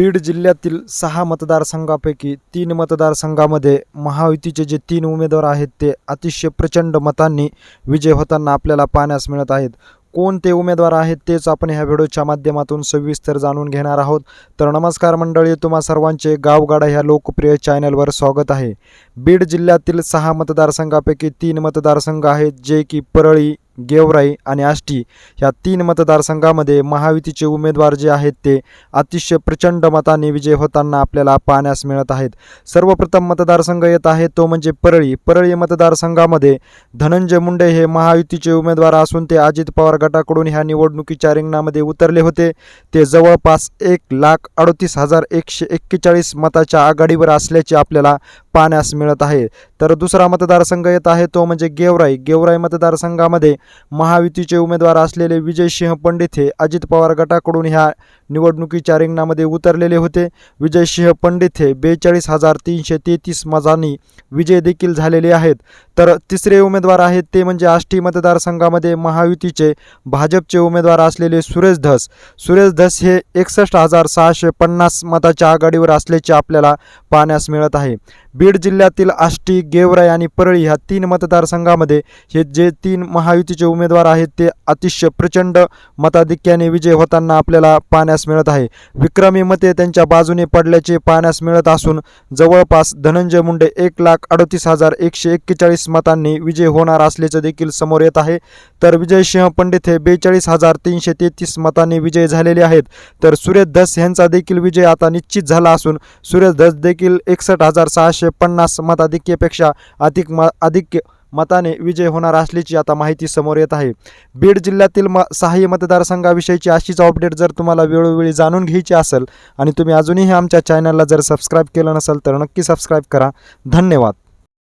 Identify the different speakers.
Speaker 1: बीड जिल्ह्यातील सहा मतदारसंघापैकी तीन मतदारसंघामध्ये महायुतीचे जे तीन उमेदवार आहेत ते अतिशय प्रचंड मतांनी विजय होताना आपल्याला पाहण्यास मिळत आहेत. कोण ते उमेदवार आहेत तेच आपण ह्या व्हिडिओच्या माध्यमातून सविस्तर जाणून घेणार आहोत. तर नमस्कार मंडळी तुम्हा सर्वांचे गावगाडा ह्या लोकप्रिय चॅनलवर स्वागत आहे. बीड जिल्ह्यातील सहा मतदारसंघापैकी तीन मतदारसंघ आहेत जे की परळी गेवराई आणि आष्टी ह्या तीन मतदारसंघामध्ये महायुतीचे उमेदवार जे आहेत ते अतिशय प्रचंड मताने विजय होताना आपल्याला पाहण्यास मिळत आहेत. सर्वप्रथम मतदारसंघ येत आहे तो म्हणजे परळी. परळी मतदारसंघामध्ये धनंजय मुंडे हे महायुतीचे उमेदवार असून ते अजित पवार गटाकडून ह्या निवडणुकीच्या रिंगणामध्ये उतरले होते. ते जवळपास एक लाख अडतीस हजार एकशे एक्केचाळीस मताच्या आघाडीवर असल्याचे आपल्याला पाहण्यास मिळत आहे. तर दुसरा मतदारसंघ येत आहे तो म्हणजे गेवराई. गेवराई मतदारसंघामध्ये महायुतीचे उमेदवार असलेले विजयसिंह पंडित हे अजित पवार गटाकडून ह्या निवडणुकीच्या रिंगणामध्ये उतरलेले होते. विजयसिंह पंडित हे बेचाळीस हजार तीनशे तेहतीस मजांनी विजय देखील झालेले आहेत. तर तिसरे उमेदवार आहेत ते म्हणजे आष्टी मतदारसंघामध्ये महायुतीचे भाजपचे उमेदवार असलेले सुरेश धस. सुरेश धस हे एकसष्ट हजार सहाशे पन्नास मताच्या आघाडीवर असल्याचे आपल्याला पाहण्यास मिळत आहे. बीड जिल्ह्यातील आष्टी गेवराई आणि परळी ह्या तीन मतदारसंघामध्ये हे जे तीन महायुतीचे उमेदवार आहेत ते अतिशय प्रचंड मताधिक्याने विजय होताना आपल्याला पाहण्यास मिळत आहे. विक्रमी मते त्यांच्या बाजूने पडल्याचे पाहण्यास मिळत असून जवळपास धनंजय मुंडे एक लाख अडतीस हजार एकशे एक्केचाळीस मतांनी विजय होणार असल्याचं देखील समोर येत आहे. तर विजयसिंह पंडित हे बेचाळीस हजार तीनशे तेहतीस मतांनी विजय झालेले आहेत. तर सुरेश धस यांचा देखील विजय आता निश्चित झाला असून सुरेश धस देखील एकसष्ट हजार सहाशे पन्नास मताधिक्येपेक्षा अधिक म अधिक मताने विजय होणार असल्याची आता माहिती समोर येत आहे. बीड जिल्ह्यातील म सहाय्य मतदारसंघाविषयीची अशीच अपडेट जर तुम्हाला वेळोवेळी जाणून घ्यायची असेल आणि तुम्ही अजूनही आमच्या चॅनलला जर सबस्क्राईब केलं नसेल तर नक्की सबस्क्राईब करा. धन्यवाद.